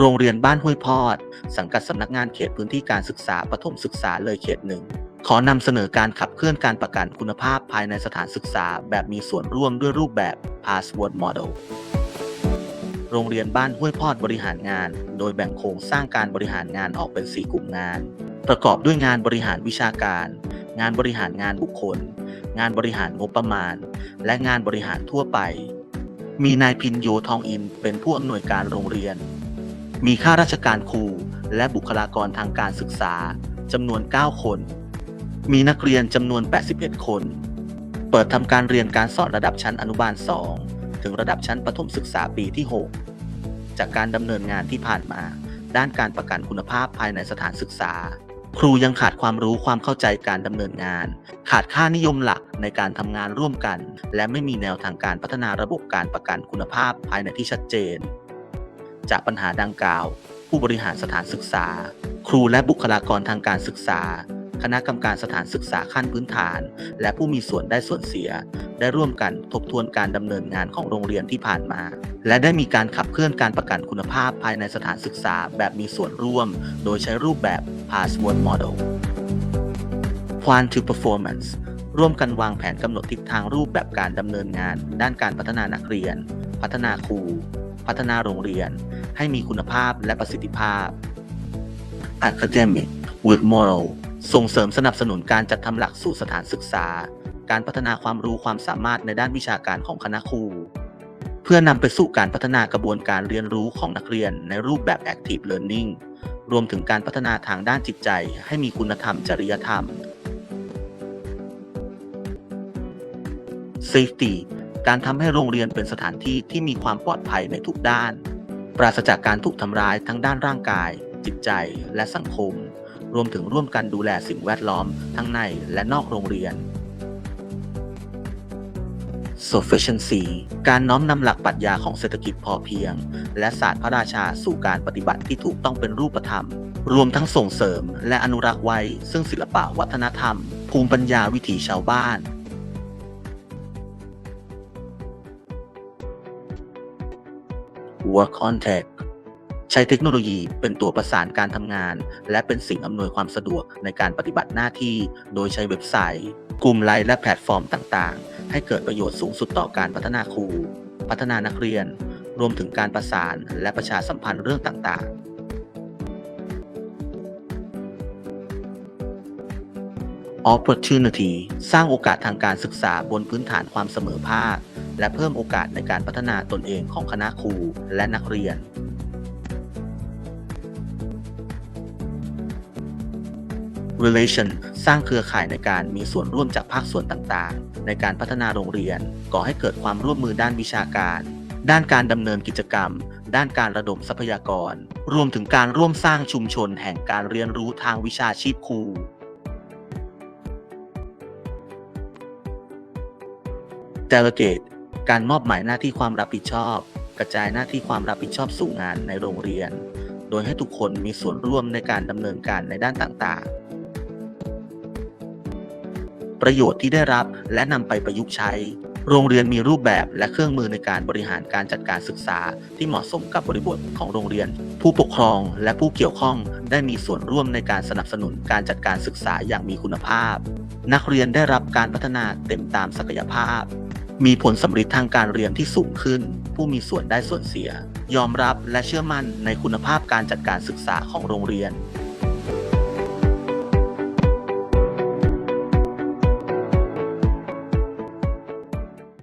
โรงเรียนบ้านห้วยพอด สังกัดสำนักงานเขตพื้นที่การศึกษาปฐมศึกษาเลยเขตหนึ่งขอนำเสนอการขับเคลื่อนการประกันคุณภาพภายในสถานศึกษา แบบมีส่วนร่วมด้วยรูปแบบ Password Model โรงเรียนบ้านห้วยพอดบริหารงาน โดยแบ่งโครงสร้างการบริหารงานออกเป็น 4 กลุ่มงาน ประกอบด้วยงานบริหารวิชาการ งานบริหารงานบุคคล งานบริหารงบประมาณ และงานบริหารทั่วไป มีนายพินโยทองอินเป็นผู้อำนวยการโรงเรียน มีข้าราชการครูและบุคลากรทางการศึกษาจำนวน 9 คน มีนักเรียนจำนวน 81 คน เปิดทำการเรียนการสอนระดับชั้นอนุบาล 2 ถึงระดับชั้นประถมศึกษาปีที่ 6 จากการดำเนินงานที่ผ่านมา ด้านการประกันคุณภาพภายในสถานศึกษา ครูยังขาดความรู้ความเข้าใจการดำเนินงาน ขาดค่านิยมหลักในการทำงานร่วมกัน และไม่มีแนวทางการพัฒนาระบบการประกันคุณภาพภายในที่ชัดเจน จากปัญหาดังกล่าว ผู้บริหารสถานศึกษา ครูและบุคลากรทางการศึกษา คณะกรรมการสถานศึกษาขั้นพื้นฐาน และผู้มีส่วนได้ส่วนเสีย ได้ร่วมกันทบทวนการดำเนินงานของโรงเรียนที่ผ่านมา และได้มีการขับเคลื่อนการประกันคุณภาพภายในสถานศึกษาแบบมีส่วนร่วม โดยใช้รูปแบบ Password Model Plan to Performance ร่วมกันวางแผนกำหนดทิศทางรูปแบบการดำเนินงาน ด้านการพัฒนานักเรียน พัฒนาครู พัฒนาโรงเรียน ให้มีคุณภาพและประสิทธิภาพ Academic with Moral ส่งเสริมสนับสนุนการจัดทำหลักสูตรสถานศึกษา การพัฒนาความรู้ความสามารถในด้านวิชาการของคณะครู เพื่อนำไปสู่การพัฒนากระบวนการเรียนรู้ของนักเรียนในรูปแบบ Active Learning รวมถึงการพัฒนาทางด้านจิตใจ ให้มีคุณธรรมจริยธรรม Safety การทำให้โรงเรียนเป็นสถานที่ที่มีความปลอดภัยในทุกด้าน ปราศจากการถูกทำร้ายทั้งด้านร่างกาย จิตใจ และสังคม รวมถึงร่วมกันดูแลสิ่งแวดล้อมทั้งในและนอกโรงเรียน Sufficiency การน้อมนำหลักปรัชญาของเศรษฐกิจพอเพียง และศาสตร์พระราชาสู่การปฏิบัติที่ถูกต้องเป็นรูปธรรม รวมทั้งส่งเสริม และอนุรักษ์ไว้ ซึ่งศิลปะวัฒนธรรม ภูมิปัญญาวิถีชาวบ้าน Work on Tech ใช้เทคโนโลยีเป็นตัวประสานการทำงาน และเป็นสิ่งอำนวยความสะดวกในการปฏิบัติหน้าที่ โดยใช้เว็บไซต์ กลุ่มไลน์และแพลตฟอร์มต่างๆ ให้เกิดประโยชน์สูงสุดต่อการพัฒนาครู พัฒนานักเรียน รวมถึงการประสานและประชาสัมพันธ์เรื่องต่างๆ Opportunity สร้างโอกาสทางการศึกษาบนพื้นฐานความเสมอภาค และเพิ่มโอกาสในการพัฒนาตนเองของคณะครูและนักเรียน Relation สร้างเครือข่ายในการมีส่วนร่วมจากภาคส่วนต่างๆ ในการพัฒนาโรงเรียน ก่อให้เกิดความร่วมมือด้านวิชาการ ด้านการดำเนินกิจกรรม ด้านการระดมทรัพยากร รวมถึงการร่วมสร้างชุมชนแห่งการเรียนรู้ทางวิชาชีพครู Delegate การมอบหมายหน้าที่ความรับผิดชอบ กระจายหน้าที่ความรับผิดชอบสู่งานในโรงเรียน โดยให้ทุกคนมีส่วนร่วมในการดำเนินการในด้านต่างๆ ประโยชน์ที่ได้รับและนำไปประยุกต์ใช้ โรงเรียนมีรูปแบบและเครื่องมือในการบริหารการจัดการศึกษา ที่เหมาะสมกับบริบทของโรงเรียน ผู้ปกครองและผู้เกี่ยวข้องได้มีส่วนร่วมในการสนับสนุนการจัดการศึกษาอย่างมีคุณภาพ นักเรียนได้รับการพัฒนาเต็มตามศักยภาพ มีผลสำเร็จทางการเรียนที่สูงขึ้น ผู้มีส่วนได้ส่วนเสีย ยอมรับและเชื่อมั่นในคุณภาพการจัดการศึกษาของโรงเรียน